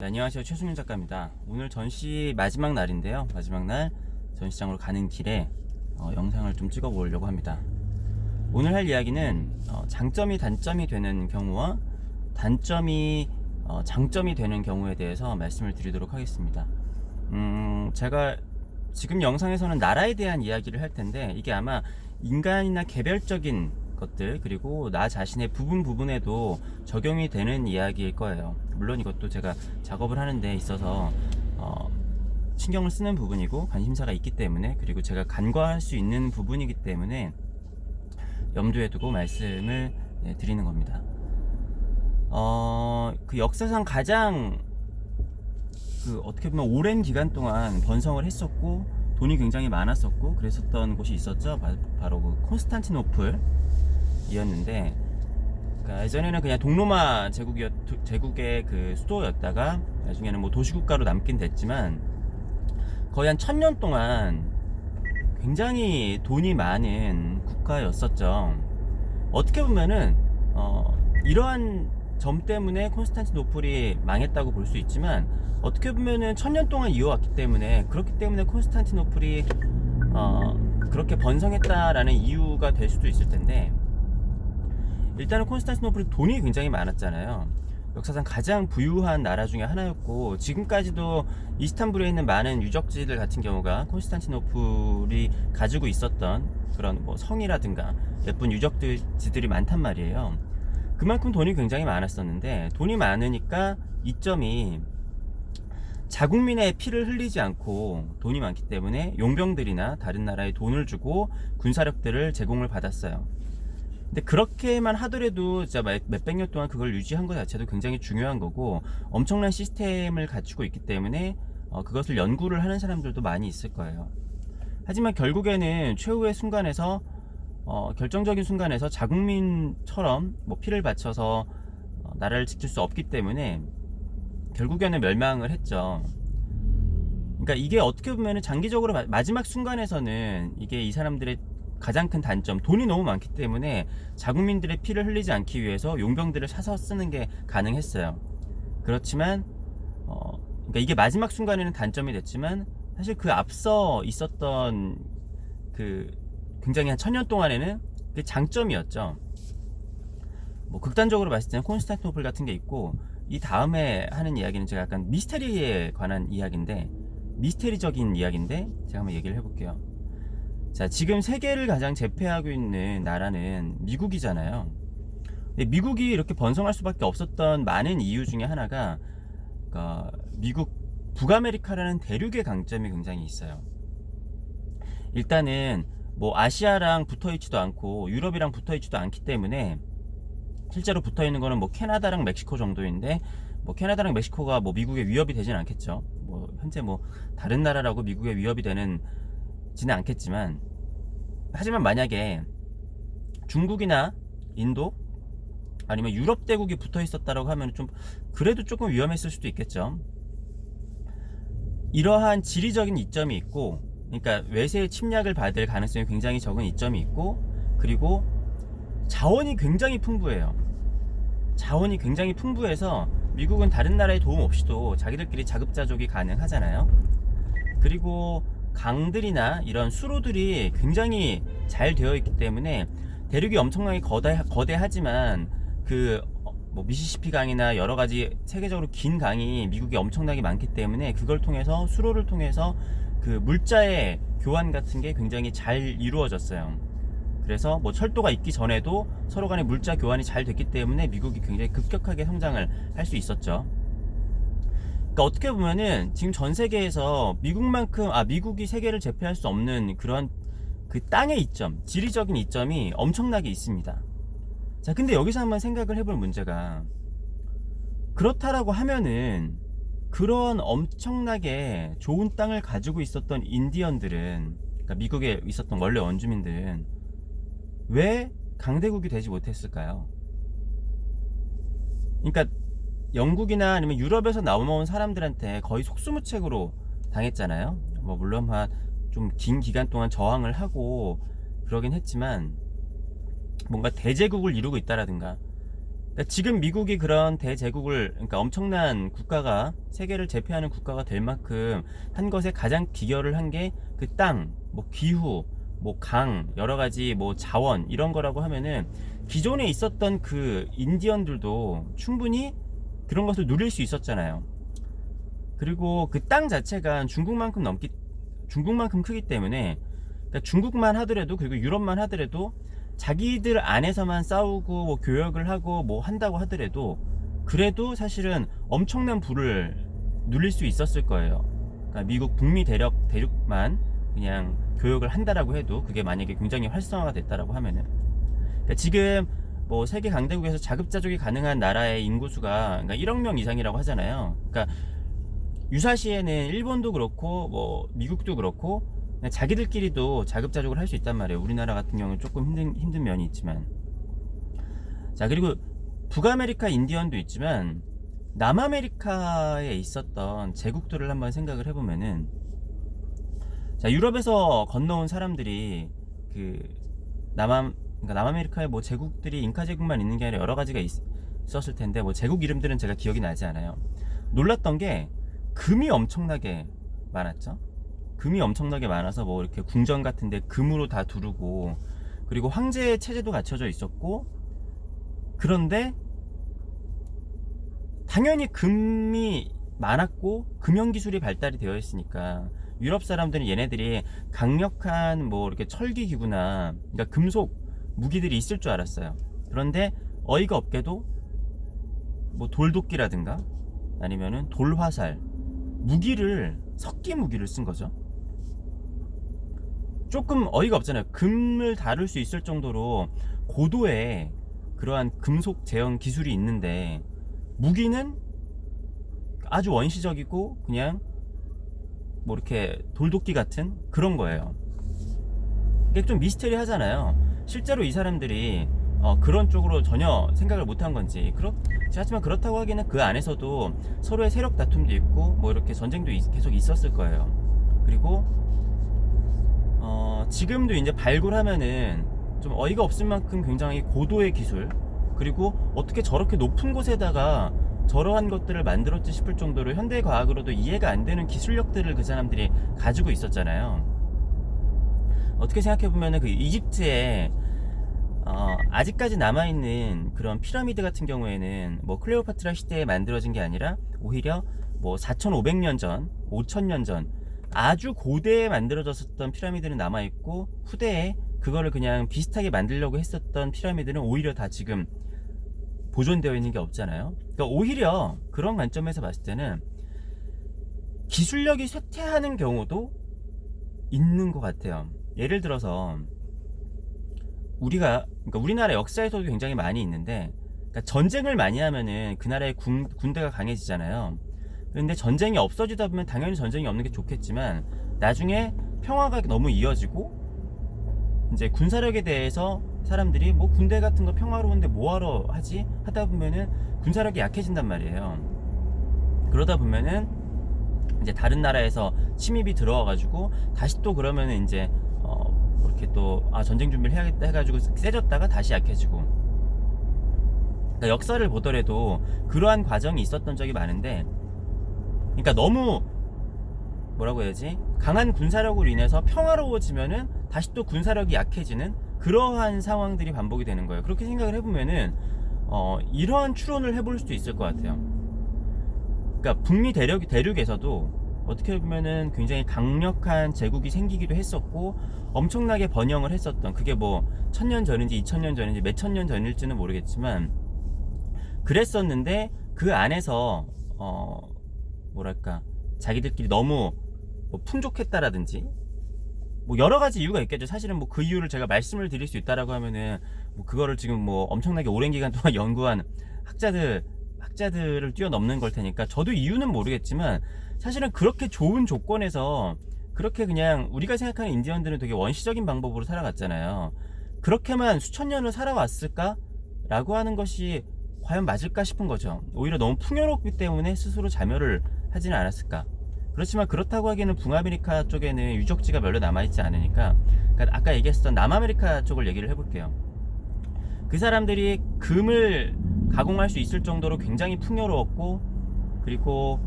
네, 안녕하세요. 최승윤 작가입니다. 오늘 전시 마지막 날인데요. 마지막 날 전시장으로 가는 길에 어, 영상을 좀 찍어 보려고 합니다. 오늘 할 이야기는 어, 장점이 단점이 되는 경우와 단점이 어, 장점이 되는 경우에 대해서 말씀을 드리도록 하겠습니다. 음, 제가 지금 영상에서는 나라에 대한 이야기를 할 텐데 이게 아마 인간이나 개별적인 것들 그리고 나 자신의 부분 부분에도 적용이 되는 이야기일 거예요. 물론 이것도 제가 작업을 하는 데 있어서 어, 신경을 쓰는 부분이고 관심사가 있기 때문에 그리고 제가 간과할 수 있는 부분이기 때문에 염두에 두고 말씀을 네, 드리는 겁니다. 어, 그 역사상 가장 그 어떻게 보면 오랜 기간 동안 번성을 했었고 돈이 굉장히 많았었고 그랬었던 곳이 있었죠. 바, 바로 그 콘스탄티노플 이었는데 그러니까 예전에는 그냥 동로마 제국이었 제국의 그 수도였다가 나중에는 뭐 도시국가로 남긴 됐지만 거의 한 천 년 동안 굉장히 돈이 많은 국가였었죠. 어떻게 보면은 어, 이러한 점 때문에 콘스탄티노플이 망했다고 볼 수 있지만 어떻게 보면은 천년 동안 이어왔기 때문에 그렇기 때문에 콘스탄티노플이 어, 그렇게 번성했다라는 이유가 될 수도 있을 텐데 일단은 콘스탄티노플이 돈이 굉장히 많았잖아요. 역사상 가장 부유한 나라 중에 하나였고 지금까지도 이스탄불에 있는 많은 유적지들 같은 경우가 콘스탄티노플이 가지고 있었던 그런 뭐 성이라든가 예쁜 유적지들이 많단 말이에요. 그만큼 돈이 굉장히 많았었는데 돈이 많으니까 이점이 자국민의 피를 흘리지 않고 돈이 많기 때문에 용병들이나 다른 나라에 돈을 주고 군사력들을 제공을 받았어요. 근데 그렇게만 하더라도 진짜 몇- 몇백 년 동안 그걸 유지한 것 자체도 굉장히 중요한 거고 엄청난 시스템을 갖추고 있기 때문에 어, 그것을 연구를 하는 사람들도 많이 있을 거예요. 하지만 결국에는 최후의 순간에서 어, 결정적인 순간에서 자국민처럼 뭐 피를 바쳐서 어, 나라를 지킬 수 없기 때문에 결국에는 멸망을 했죠. 그러니까 이게 어떻게 보면 장기적으로 마- 마지막 순간에서는 이게 이 사람들의 가장 큰 단점 돈이 너무 많기 때문에 자국민들의 피를 흘리지 않기 위해서 용병들을 사서 쓰는 게 가능했어요. 그렇지만 어, 그러니까 이게 마지막 순간에는 단점이 됐지만 사실 그 앞서 있었던 그 굉장히 한 천년 동안에는 그게 장점이었죠. 뭐 극단적으로 봤을 때는 콘스탄티노플 같은 게 있고 이 다음에 하는 이야기는 제가 약간 미스테리에 관한 이야기인데 미스테리적인 이야기인데 제가 한번 얘기를 해볼게요. 자 지금 세계를 가장 제패하고 있는 나라는 미국이잖아요. 미국이 이렇게 번성할 수밖에 없었던 많은 이유 중에 하나가 그러니까 미국 북아메리카라는 대륙의 강점이 굉장히 있어요. 일단은 뭐 아시아랑 붙어 있지도 않고 유럽이랑 붙어 있지도 않기 때문에 실제로 붙어 있는 거는 뭐 캐나다랑 멕시코 정도인데 뭐 캐나다랑 멕시코가 뭐 미국의 위협이 되진 않겠죠. 뭐 현재 뭐 다른 나라라고 미국의 위협이 되는 지는 않겠지만 하지만 만약에 중국이나 인도 아니면 유럽 대국이 붙어 있었다라고 하면 좀 그래도 조금 위험했을 수도 있겠죠. 이러한 지리적인 이점이 있고 그러니까 외세의 침략을 받을 가능성이 굉장히 적은 이점이 있고 그리고 자원이 굉장히 풍부해요. 자원이 굉장히 풍부해서 미국은 다른 나라의 도움 없이도 자기들끼리 자급자족이 가능하잖아요. 그리고 강들이나 이런 수로들이 굉장히 잘 되어 있기 때문에 대륙이 엄청나게 거대, 거대하지만 그 뭐 미시시피 강이나 여러 가지 세계적으로 긴 강이 미국이 엄청나게 많기 때문에 그걸 통해서 수로를 통해서 그 물자의 교환 같은 게 굉장히 잘 이루어졌어요. 그래서 뭐 철도가 있기 전에도 서로 간의 물자 교환이 잘 됐기 때문에 미국이 굉장히 급격하게 성장을 할 수 있었죠. 그러니까 어떻게 보면은 지금 전 세계에서 미국만큼 아 미국이 세계를 제패할 수 없는 그런 그 땅의 이점, 지리적인 이점이 엄청나게 있습니다. 자, 근데 여기서 한번 생각을 해볼 문제가 그렇다라고 하면은 그런 엄청나게 좋은 땅을 가지고 있었던 인디언들은 그러니까 미국에 있었던 원래 원주민들은 왜 강대국이 되지 못했을까요? 그러니까 영국이나 아니면 유럽에서 넘어온 사람들한테 거의 속수무책으로 당했잖아요. 뭐 물론 좀긴 기간 동안 저항을 하고 그러긴 했지만 뭔가 대제국을 이루고 있다라든가 그러니까 지금 미국이 그런 대제국을 그러니까 엄청난 국가가 세계를 제패하는 국가가 될 만큼 한 것에 가장 기여를 한 게 그 땅, 뭐 기후, 뭐 강, 여러 가지 뭐 자원 이런 거라고 하면은 기존에 있었던 그 인디언들도 충분히 그런 것을 누릴 수 있었잖아요. 그리고 그 땅 자체가 중국만큼 넘기 중국만큼 크기 때문에 그러니까 중국만 하더라도 그리고 유럽만 하더라도 자기들 안에서만 싸우고 뭐 교역을 하고 뭐 한다고 하더라도 그래도 사실은 엄청난 부를 누릴 수 있었을 거예요. 그러니까 미국 북미 대륙 대륙만 그냥 교역을 한다라고 해도 그게 만약에 굉장히 활성화가 됐다라고 하면은 그러니까 지금 뭐 세계 강대국에서 자급자족이 가능한 나라의 인구수가 그러니까 1억 명 이상이라고 하잖아요. 그러니까 유사시에는 일본도 그렇고 뭐 미국도 그렇고 자기들끼리도 자급자족을 할 수 있단 말이에요. 우리나라 같은 경우는 조금 힘든 힘든 면이 있지만 자 그리고 북아메리카 인디언도 있지만 남아메리카에 있었던 제국들을 한번 생각을 해보면은 자 유럽에서 건너온 사람들이 그 남아 그러니까 남아메리카에 뭐 제국들이 인카 제국만 있는 게 아니라 여러 가지가 있, 있었을 텐데 뭐 제국 이름들은 제가 기억이 나지 않아요. 놀랐던 게 금이 엄청나게 많았죠. 금이 엄청나게 많아서 뭐 이렇게 궁전 같은데 금으로 다 두르고 그리고 황제 체제도 갖춰져 있었고 그런데 당연히 금이 많았고 금형 기술이 발달이 되어 있으니까 유럽 사람들은 얘네들이 강력한 뭐 이렇게 철기 기구나 그러니까 금속 무기들이 있을 줄 알았어요. 그런데 어이가 없게도 뭐 돌도끼라든가 아니면은 돌화살 무기를 석기 무기를 쓴 거죠. 조금 어이가 없잖아요. 금을 다룰 수 있을 정도로 고도의 그러한 금속 제형 기술이 있는데 무기는 아주 원시적이고 그냥 뭐 이렇게 돌도끼 같은 그런 거예요. 이게 좀 미스테리하잖아요. 실제로 이 사람들이 어, 그런 쪽으로 전혀 생각을 못한 건지 그렇 하지만 그렇다고 하기에는 그 안에서도 서로의 세력 다툼도 있고 뭐 이렇게 전쟁도 있- 계속 있었을 거예요. 그리고 어, 지금도 이제 발굴하면은 좀 어이가 없을 만큼 굉장히 고도의 기술 그리고 어떻게 저렇게 높은 곳에다가 저러한 것들을 만들었지 싶을 정도로 현대 과학으로도 이해가 안 되는 기술력들을 그 사람들이 가지고 있었잖아요. 어떻게 생각해 보면은 그 이집트에 어, 아직까지 남아있는 그런 피라미드 같은 경우에는 뭐 클레오파트라 시대에 만들어진 게 아니라 오히려 뭐 4,500년 전, 5,000년 전 아주 고대에 만들어졌었던 피라미드는 남아있고 후대에 그거를 그냥 비슷하게 만들려고 했었던 피라미드는 오히려 다 지금 보존되어 있는 게 없잖아요. 그러니까 오히려 그런 관점에서 봤을 때는 기술력이 쇠퇴하는 경우도 있는 것 같아요. 예를 들어서 우리가 그러니까 우리나라 역사에서도 굉장히 많이 있는데 그러니까 전쟁을 많이 하면은 그 나라의 군, 군대가 강해지잖아요. 그런데 전쟁이 없어지다 보면 당연히 전쟁이 없는 게 좋겠지만 나중에 평화가 너무 이어지고 이제 군사력에 대해서 사람들이 뭐 군대 같은 거 평화로운데 뭐하러 하지 하다 보면은 군사력이 약해진단 말이에요. 그러다 보면은 이제 다른 나라에서 침입이 들어와가지고 다시 또 그러면은 이제 어 이렇게 또 아 전쟁 준비를 해야겠다 해가지고 세졌다가 다시 약해지고 그러니까 역사를 보더라도 그러한 과정이 있었던 적이 많은데 그러니까 너무 뭐라고 해야지 강한 군사력으로 인해서 평화로워지면은 다시 또 군사력이 약해지는 그러한 상황들이 반복이 되는 거예요. 그렇게 생각을 해보면은 어, 이러한 추론을 해볼 수도 있을 것 같아요. 그러니까 북미 대륙 대륙에서도 어떻게 보면은 굉장히 강력한 제국이 생기기도 했었고 엄청나게 번영을 했었던 그게 뭐 천년 전인지 이천년 전인지 몇 천 년 전일지는 모르겠지만 그랬었는데 그 안에서 어 뭐랄까 자기들끼리 너무 뭐 풍족했다라든지 뭐 여러 가지 이유가 있겠죠. 사실은 뭐 그 이유를 제가 말씀을 드릴 수 있다라고 하면은 뭐 그거를 지금 뭐 엄청나게 오랜 기간 동안 연구한 학자들 학자들을 뛰어넘는 걸 테니까 저도 이유는 모르겠지만 사실은 그렇게 좋은 조건에서 그렇게 그냥 우리가 생각하는 인디언들은 되게 원시적인 방법으로 살아갔잖아요. 그렇게만 수천 년을 살아왔을까 라고 하는 것이 과연 맞을까 싶은 거죠. 오히려 너무 풍요롭기 때문에 스스로 자멸을 하지는 않았을까. 그렇지만 그렇다고 하기에는 북아메리카 쪽에는 유적지가 별로 남아있지 않으니까 그러니까 아까 얘기했었던 남아메리카 쪽을 얘기를 해볼게요. 그 사람들이 금을 가공할 수 있을 정도로 굉장히 풍요로웠고 그리고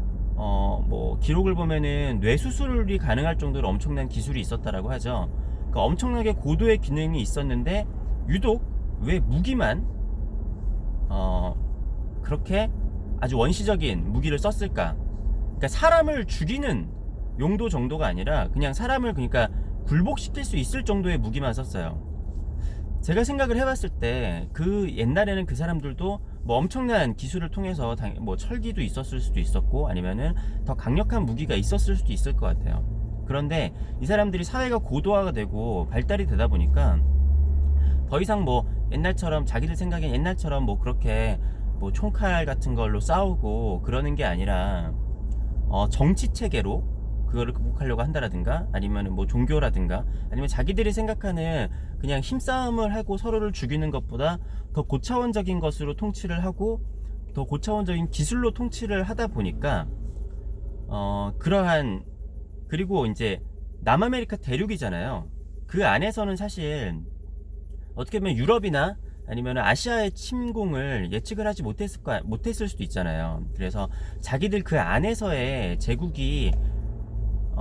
어 뭐 기록을 보면은 뇌 수술이 가능할 정도로 엄청난 기술이 있었다라고 하죠. 그러니까 엄청나게 고도의 기능이 있었는데 유독 왜 무기만 어 그렇게 아주 원시적인 무기를 썼을까? 그러니까 사람을 죽이는 용도 정도가 아니라 그냥 사람을 그러니까 굴복시킬 수 있을 정도의 무기만 썼어요. 제가 생각을 해봤을 때 그 옛날에는 그 사람들도 뭐 엄청난 기술을 통해서 당- 뭐 철기도 있었을 수도 있었고 아니면은 더 강력한 무기가 있었을 수도 있을 것 같아요. 그런데 이 사람들이 사회가 고도화가 되고 발달이 되다 보니까 더 이상 뭐 옛날처럼 자기들 생각엔 옛날처럼 뭐 그렇게 뭐 총칼 같은 걸로 싸우고 그러는 게 아니라 어 정치 체계로 그거를 극복하려고 한다라든가 아니면 뭐 종교라든가 아니면 자기들이 생각하는 그냥 힘싸움을 하고 서로를 죽이는 것보다 더 고차원적인 것으로 통치를 하고 더 고차원적인 기술로 통치를 하다 보니까 어 그러한 그리고 이제 남아메리카 대륙이잖아요. 그 안에서는 사실 어떻게 보면 유럽이나 아니면 아시아의 침공을 예측을 하지 못했을 거 못했을 수도 있잖아요. 그래서 자기들 그 안에서의 제국이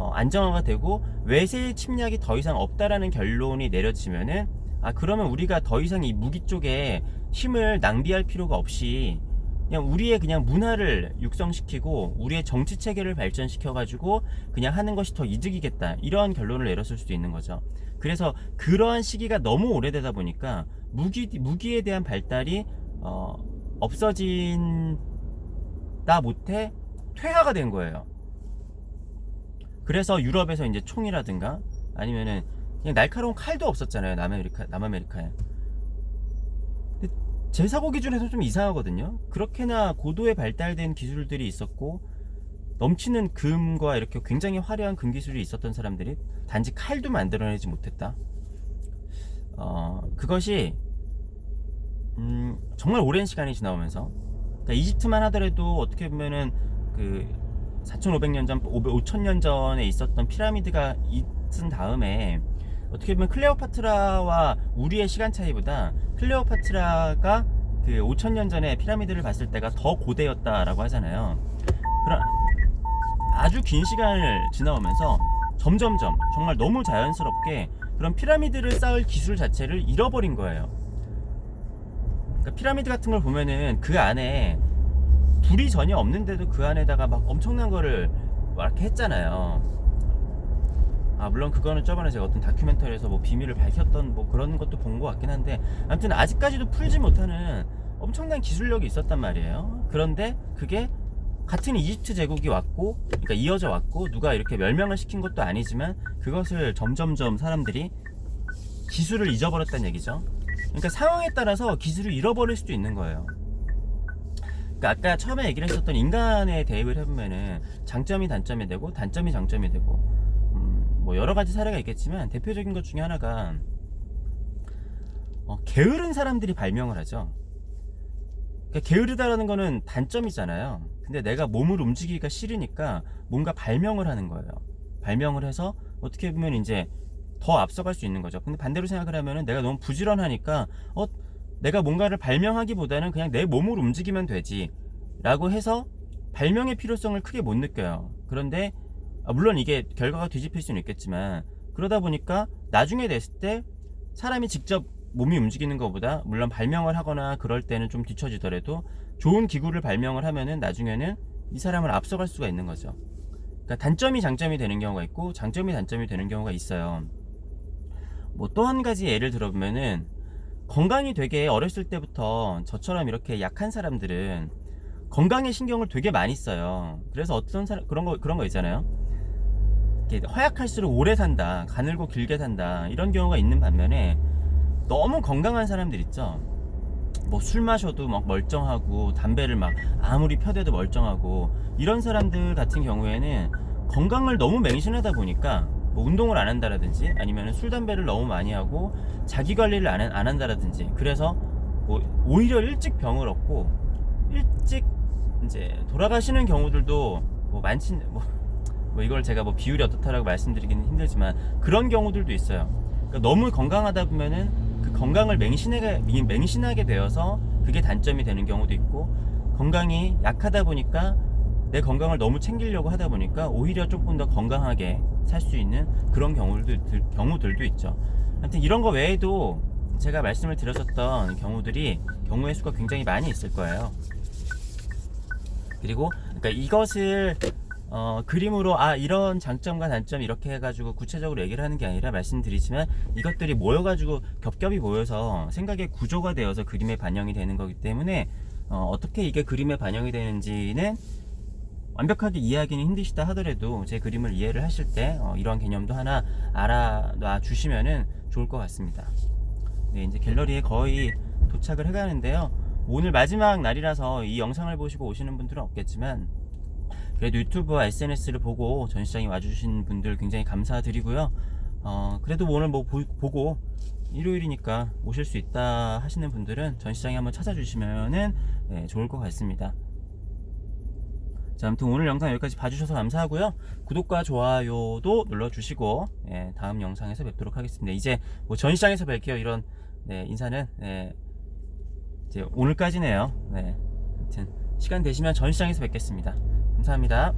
어, 안정화가 되고 외세의 침략이 더 이상 없다라는 결론이 내려지면은 아 그러면 우리가 더 이상 이 무기 쪽에 힘을 낭비할 필요가 없이 그냥 우리의 그냥 문화를 육성시키고 우리의 정치 체계를 발전시켜 가지고 그냥 하는 것이 더 이득이겠다 이러한 결론을 내렸을 수도 있는 거죠. 그래서 그러한 시기가 너무 오래되다 보니까 무기 무기에 대한 발달이 어, 없어진다 못해 퇴화가 된 거예요. 그래서 유럽에서 이제 총이라든가 아니면은 그냥 날카로운 칼도 없었잖아요. 남아메리카 남아메리카에. 제 사고 기준에서 좀 이상하거든요. 그렇게나 고도의 발달된 기술들이 있었고 넘치는 금과 이렇게 굉장히 화려한 금 기술이 있었던 사람들이 단지 칼도 만들어내지 못했다. 어, 그것이 음, 정말 오랜 시간이 지나오면서 그러니까 이집트만 하더라도 어떻게 보면은 그 4,500년 전, 5,000년 전에 있었던 피라미드가 있은 다음에 어떻게 보면 클레오파트라와 우리의 시간 차이보다 클레오파트라가 그 5,000년 전에 피라미드를 봤을 때가 더 고대였다라고 하잖아요. 그런 아주 긴 시간을 지나오면서 점점점 정말 너무 자연스럽게 그런 피라미드를 쌓을 기술 자체를 잃어버린 거예요. 그러니까 피라미드 같은 걸 보면은 그 안에 불이 전혀 없는데도 그 안에다가 막 엄청난 거를 막 했잖아요. 아 물론 그거는 저번에 제가 어떤 다큐멘터리에서 뭐 비밀을 밝혔던 뭐 그런 것도 본 것 같긴 한데 아무튼 아직까지도 풀지 못하는 엄청난 기술력이 있었단 말이에요. 그런데 그게 같은 이집트 제국이 왔고 그러니까 이어져 왔고 누가 이렇게 멸망을 시킨 것도 아니지만 그것을 점점점 사람들이 기술을 잊어버렸다는 얘기죠. 그러니까 상황에 따라서 기술을 잃어버릴 수도 있는 거예요. 그러니까 아까 처음에 얘기를 했었던 인간의 대입을 해보면은 장점이 단점이 되고 단점이 장점이 되고 음, 뭐 여러 가지 사례가 있겠지만 대표적인 것 중에 하나가 어, 게으른 사람들이 발명을 하죠. 그러니까 게으르다라는 거는 단점이잖아요. 근데 내가 몸을 움직이기가 싫으니까 뭔가 발명을 하는 거예요. 발명을 해서 어떻게 보면 이제 더 앞서갈 수 있는 거죠. 근데 반대로 생각을 하면은 내가 너무 부지런하니까 어 내가 뭔가를 발명하기보다는 그냥 내 몸을 움직이면 되지 라고 해서 발명의 필요성을 크게 못 느껴요. 그런데 아, 물론 이게 결과가 뒤집힐 수는 있겠지만 그러다 보니까 나중에 됐을 때 사람이 직접 몸이 움직이는 것보다 물론 발명을 하거나 그럴 때는 좀 뒤처지더라도 좋은 기구를 발명을 하면은 나중에는 이 사람을 앞서갈 수가 있는 거죠. 그러니까 단점이 장점이 되는 경우가 있고 장점이 단점이 되는 경우가 있어요. 뭐 또 한 가지 예를 들어보면은 건강이 되게 어렸을 때부터 저처럼 이렇게 약한 사람들은 건강에 신경을 되게 많이 써요. 그래서 어떤 사람 그런 거 그런 거 있잖아요. 이렇게 허약할수록 오래 산다, 가늘고 길게 산다 이런 경우가 있는 반면에 너무 건강한 사람들 있죠. 뭐 술 마셔도 막 멀쩡하고 담배를 막 아무리 펴대도 멀쩡하고 이런 사람들 같은 경우에는 건강을 너무 맹신하다 보니까 뭐 운동을 안 한다라든지 아니면 술 담배를 너무 많이 하고 자기 관리를 안, 한- 안 한다라든지 그래서 뭐 오히려 일찍 병을 얻고 일찍 이제 돌아가시는 경우들도 뭐 많지 뭐, 뭐 이걸 제가 뭐 비율이 어떻다라고 말씀드리기는 힘들지만 그런 경우들도 있어요. 그러니까 너무 건강하다 보면은 그 건강을 맹신하게 맹신하게 되어서 그게 단점이 되는 경우도 있고 건강이 약하다 보니까 내 건강을 너무 챙기려고 하다 보니까 오히려 조금 더 건강하게 살 수 있는 그런 경우들 경우들도 있죠. 하여튼 이런 거 외에도 제가 말씀을 드렸었던 경우들이 경우의 수가 굉장히 많이 있을 거예요. 그리고 그러니까 이것을 어, 그림으로 아 이런 장점과 단점 이렇게 해가지고 구체적으로 얘기를 하는 게 아니라 말씀드리지만 이것들이 모여가지고 겹겹이 모여서 생각의 구조가 되어서 그림에 반영이 되는 거기 때문에 어, 떻게 이게 그림에 반영이 되는지는 완벽하게 이해하기는 힘드시다 하더라도 제 그림을 이해를 하실 때 어, 이런 개념도 하나 알아놔 주시면은 좋을 것 같습니다. 네, 이제 갤러리에 거의 도착을 해가는데요. 오늘 마지막 날이라서 이 영상을 보시고 오시는 분들은 없겠지만 그래도 유튜브와 SNS를 보고 전시장에 와주신 분들 굉장히 감사드리고요. 어, 그래도 오늘 뭐 보, 보고 일요일이니까 오실 수 있다 하시는 분들은 전시장에 한번 찾아주시면은 네, 좋을 것 같습니다. 자, 아무튼 오늘 영상 여기까지 봐주셔서 감사하고요. 구독과 좋아요도 눌러주시고 예, 다음 영상에서 뵙도록 하겠습니다. 이제 뭐 전시장에서 뵐게요. 이런 네, 인사는 네, 이제 오늘까지네요. 네, 아무튼 시간 되시면 전시장에서 뵙겠습니다. 감사합니다.